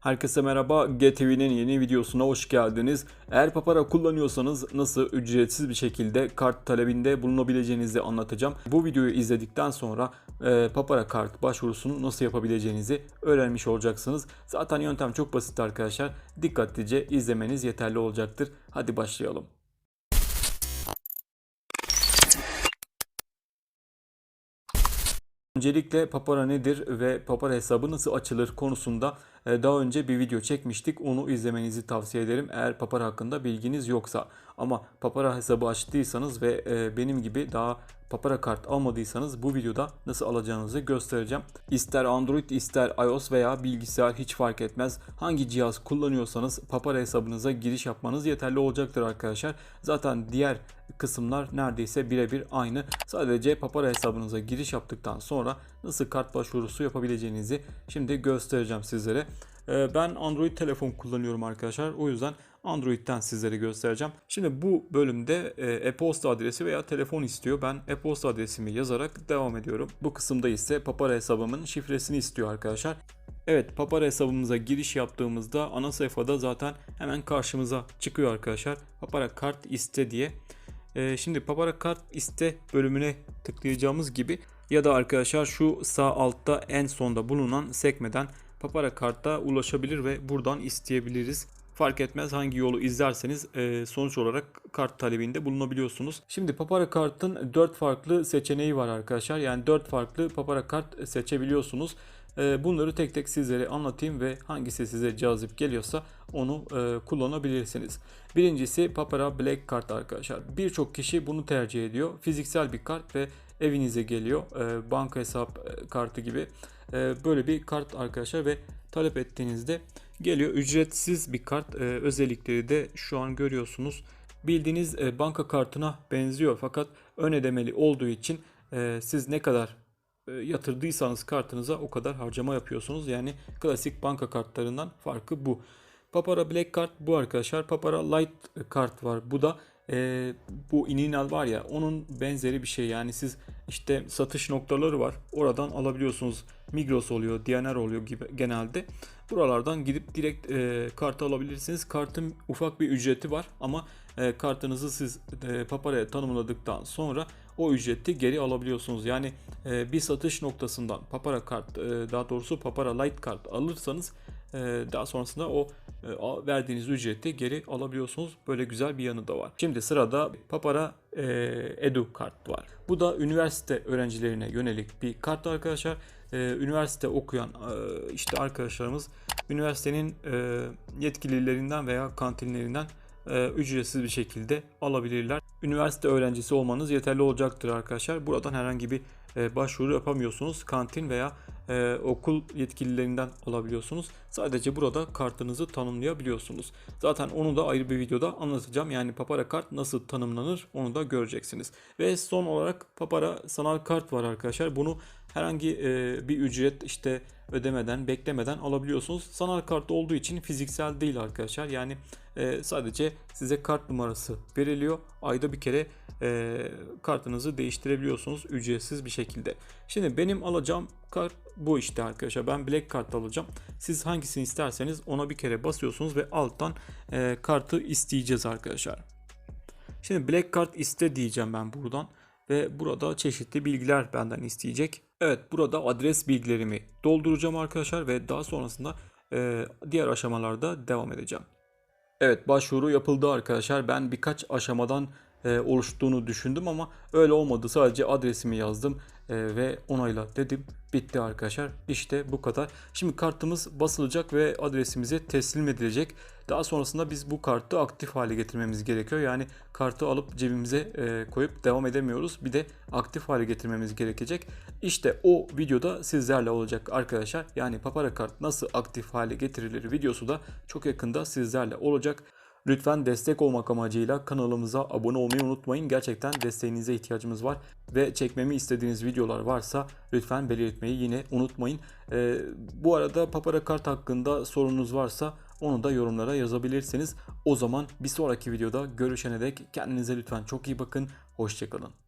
Herkese merhaba. GTV'nin yeni videosuna hoş geldiniz. Eğer Papara kullanıyorsanız nasıl ücretsiz bir şekilde kart talebinde bulunabileceğinizi anlatacağım. Bu videoyu izledikten sonra e, Papara kart başvurusunu nasıl yapabileceğinizi öğrenmiş olacaksınız. Zaten yöntem çok basit arkadaşlar. Dikkatlice izlemeniz yeterli olacaktır. Hadi başlayalım. Öncelikle Papara nedir ve Papara hesabı nasıl açılır konusunda e, daha önce bir video çekmiştik. Onu izlemenizi tavsiye ederim eğer Papara hakkında bilginiz yoksa. Ama Papara hesabı açtıysanız ve e, benim gibi daha Papara kart almadıysanız bu videoda nasıl alacağınızı göstereceğim. İster Android ister iOS veya bilgisayar hiç fark etmez. Hangi cihaz kullanıyorsanız Papara hesabınıza giriş yapmanız yeterli olacaktır arkadaşlar. Zaten diğer kısımlar neredeyse birebir aynı. Sadece Papara hesabınıza giriş yaptıktan sonra nasıl kart başvurusu yapabileceğinizi şimdi göstereceğim sizlere. Ee, Ben Android telefon kullanıyorum arkadaşlar. O yüzden Android'den sizlere göstereceğim. Şimdi bu bölümde e, e-posta adresi veya telefon istiyor. Ben e-posta adresimi yazarak devam ediyorum. Bu kısımda ise Papara hesabımın şifresini istiyor arkadaşlar. Evet Papara hesabımıza giriş yaptığımızda ana sayfada zaten hemen karşımıza çıkıyor arkadaşlar. Papara kart iste diye. Ee, şimdi Papara kart iste bölümüne tıklayacağımız gibi ya da arkadaşlar şu sağ altta en sonda bulunan sekmeden Papara karta ulaşabilir ve buradan isteyebiliriz. Fark etmez hangi yolu izlerseniz e, sonuç olarak kart talebinde bulunabiliyorsunuz. Şimdi Papara kartın 4 farklı seçeneği var arkadaşlar. Yani 4 farklı Papara kart seçebiliyorsunuz. E, Bunları tek tek sizlere anlatayım ve hangisi size cazip geliyorsa onu e, kullanabilirsiniz. Birincisi Papara Black kart arkadaşlar. Birçok kişi bunu tercih ediyor. Fiziksel bir kart ve evinize geliyor. Banka hesap kartı gibi böyle bir kart arkadaşlar ve talep ettiğinizde geliyor. Ücretsiz bir kart. E, özellikleri de şu an görüyorsunuz. Bildiğiniz e, banka kartına benziyor fakat ön ödemeli olduğu için e, siz ne kadar e, yatırdıysanız kartınıza o kadar harcama yapıyorsunuz. Yani klasik banka kartlarından farkı bu. Papara Black Card bu arkadaşlar. Papara Light kart var. Bu da e, bu ininal var ya onun benzeri bir şey. Yani siz işte satış noktaları var. Oradan alabiliyorsunuz. Migros oluyor, Diyaner oluyor gibi genelde. Buralardan gidip direkt e, kartı alabilirsiniz. Kartın ufak bir ücreti var ama e, kartınızı siz e, Papara'ya tanımladıktan sonra o ücreti geri alabiliyorsunuz. Yani e, bir satış noktasından Papara kart, e, daha doğrusu Papara Light kart alırsanız e, daha sonrasında o verdiğiniz ücreti geri alabiliyorsunuz. Böyle güzel bir yanı da var. Şimdi sırada Papara e, Edu kart var. Bu da üniversite öğrencilerine yönelik bir kart arkadaşlar. E, üniversite okuyan e, işte arkadaşlarımız üniversitenin e, yetkililerinden veya kantinlerinden e, ücretsiz bir şekilde alabilirler. Üniversite öğrencisi olmanız yeterli olacaktır arkadaşlar. Buradan herhangi bir e, başvuru yapamıyorsunuz. Kantin veya e, okul yetkililerinden alabiliyorsunuz. Sadece burada kartınızı tanımlayabiliyorsunuz. Zaten onu da ayrı bir videoda anlatacağım. Yani Papara kart nasıl tanımlanır onu da göreceksiniz. Ve son olarak Papara sanal kart var arkadaşlar. Bunu herhangi e, bir ücret işte ödemeden, beklemeden alabiliyorsunuz. Sanal kart olduğu için fiziksel değil arkadaşlar. Yani e, sadece size kart numarası veriliyor. Ayda bir kere e, kartınızı değiştirebiliyorsunuz ücretsiz bir şekilde. Şimdi benim alacağım kart bu işte arkadaşlar. Ben Black kart alacağım. Siz hangisini isterseniz ona bir kere basıyorsunuz ve alttan e, kartı isteyeceğiz arkadaşlar. Şimdi Black Card iste diyeceğim ben buradan ve burada çeşitli bilgiler benden isteyecek. Evet burada adres bilgilerimi dolduracağım arkadaşlar ve daha sonrasında e, diğer aşamalarda devam edeceğim. Evet başvuru yapıldı arkadaşlar. Ben birkaç aşamadan e, oluştuğunu düşündüm ama öyle olmadı. Sadece adresimi yazdım e, ve onayla dedim. Bitti arkadaşlar. İşte bu kadar. Şimdi kartımız basılacak ve adresimize teslim edilecek. Daha sonrasında biz bu kartı aktif hale getirmemiz gerekiyor. Yani kartı alıp cebimize e, koyup devam edemiyoruz. Bir de aktif hale getirmemiz gerekecek. İşte o videoda sizlerle olacak arkadaşlar. Yani Papara kart nasıl aktif hale getirilir videosu da çok yakında sizlerle olacak. Lütfen destek olmak amacıyla kanalımıza abone olmayı unutmayın. Gerçekten desteğinize ihtiyacımız var. Ve çekmemi istediğiniz videolar varsa lütfen belirtmeyi yine unutmayın. Ee, bu arada Papara Kart hakkında sorunuz varsa onu da yorumlara yazabilirsiniz. O zaman bir sonraki videoda görüşene dek kendinize lütfen çok iyi bakın. Hoşçakalın.